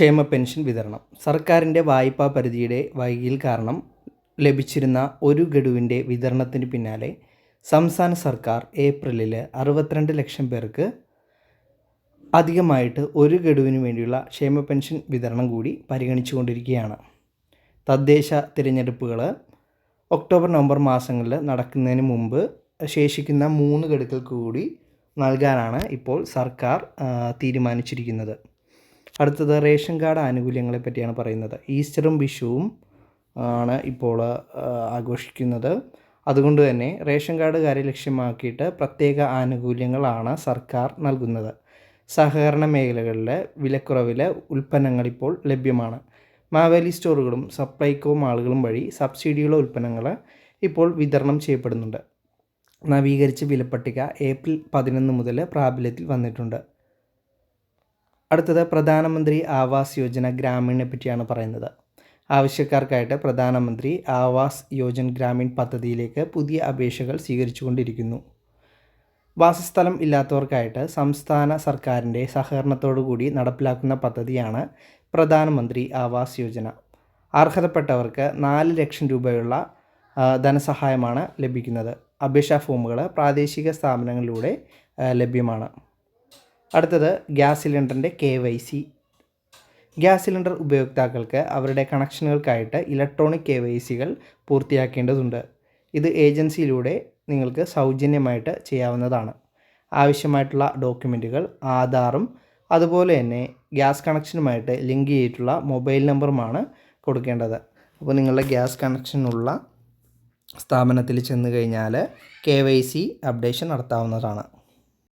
ക്ഷേമ പെൻഷൻ വിതരണം. സർക്കാരിന്റെ വായ്പാ പരിധിയുടെ വൈകിയിൽ കാരണം ലഭിച്ചിരുന്ന ഒരു ഗഡുവിന്റെ വിതരണത്തിന് പിന്നാലെ സംസ്ഥാന സർക്കാർ ഏപ്രിലിൽ അറുപത്തിരണ്ട് ലക്ഷം പേർക്ക് അധികമായിട്ട് ഒരു ഗഡുവിന് വേണ്ടിയുള്ള ക്ഷേമ പെൻഷൻ വിതരണം കൂടി പരിഗണിച്ചുകൊണ്ടിരിക്കുകയാണ്. തദ്ദേശ തിരഞ്ഞെടുപ്പുകൾ ഒക്ടോബർ നവംബർ മാസങ്ങളിൽ നടക്കുന്നതിന് മുമ്പ് ശേഷിക്കുന്ന മൂന്ന് ഗഡുക്കൾക്ക് കൂടി നൽകാനാണ് ഇപ്പോൾ സർക്കാർ തീരുമാനിച്ചിരിക്കുന്നത്. അടുത്തത് റേഷൻ കാർഡ് ആനുകൂല്യങ്ങളെ പറ്റിയാണ് പറയുന്നത്. ഈസ്റ്ററും വിഷുവും ആണ് ഇപ്പോൾ ആഘോഷിക്കുന്നത്. അതുകൊണ്ട് തന്നെ റേഷൻ കാർഡുകാരെ ലക്ഷ്യമാക്കിയിട്ട് പ്രത്യേക ആനുകൂല്യങ്ങളാണ് സർക്കാർ നൽകുന്നത്. സഹകരണ മേഖലകളിലെ വിലക്കുറവിലെ ഉൽപ്പന്നങ്ങൾ ഇപ്പോൾ ലഭ്യമാണ്. മാവേലി സ്റ്റോറുകളും സപ്ലൈകോ മാളുകളും വഴി സബ്സിഡിയുള്ള ഉൽപ്പന്നങ്ങൾ ഇപ്പോൾ വിതരണം ചെയ്യപ്പെടുന്നുണ്ട്. നവീകരിച്ച വിലപ്പട്ടിക ഏപ്രിൽ പതിനൊന്ന് മുതൽ പ്രാബല്യത്തിൽ വന്നിട്ടുണ്ട്. അടുത്തത് പ്രധാനമന്ത്രി ആവാസ് യോജന ഗ്രാമീണിനെ പറ്റിയാണ് പറയുന്നത്. ആവശ്യക്കാർക്കായിട്ട് പ്രധാനമന്ത്രി ആവാസ് യോജന ഗ്രാമീൺ പദ്ധതിയിലേക്ക് പുതിയ അപേക്ഷകൾ സ്വീകരിച്ചുകൊണ്ടിരിക്കുന്നു. വാസസ്ഥലം ഇല്ലാത്തവർക്കായിട്ട് സംസ്ഥാന സർക്കാരിന്റെ സഹകരണത്തോടു കൂടി നടപ്പിലാക്കുന്ന പദ്ധതിയാണ് പ്രധാനമന്ത്രി ആവാസ് യോജന. അർഹതപ്പെട്ടവർക്ക് നാല് ലക്ഷം രൂപയുള്ള ധനസഹായമാണ് ലഭിക്കുന്നത്. അപേക്ഷാ ഫോമുകൾ പ്രാദേശിക സ്ഥാപനങ്ങളിലൂടെ ലഭ്യമാണ്. അടുത്തത് ഗ്യാസ് സിലിണ്ടറിന്റെ K Y C. Gas cylinder ഉപയോക്താക്കൾക്ക് അവരുടെ കണക്ഷനുകൾക്കായിട്ട് ഇലക്ട്രോണിക് കെ വൈ സികൾ പൂർത്തിയാക്കേണ്ടതുണ്ട്. ഇത് ഏജൻസിയിലൂടെ നിങ്ങൾക്ക് സൗജന്യമായിട്ട് ചെയ്യാവുന്നതാണ്. ആവശ്യമായിട്ടുള്ള ഡോക്യുമെന്റുകൾ ആധാറും അതുപോലെ തന്നെ ഗ്യാസ് കണക്ഷനുമായിട്ട് ലിങ്ക് ചെയ്തിട്ടുള്ള മൊബൈൽ നമ്പറുമാണ് കൊടുക്കേണ്ടത്. അപ്പോൾ നിങ്ങളുടെ ഗ്യാസ് കണക്ഷനുള്ള സ്ഥാപനത്തിൽ ചെന്ന് കഴിഞ്ഞാൽ കെ വൈ സി അപ്ഡേഷൻ നടത്താവുന്നതാണ്.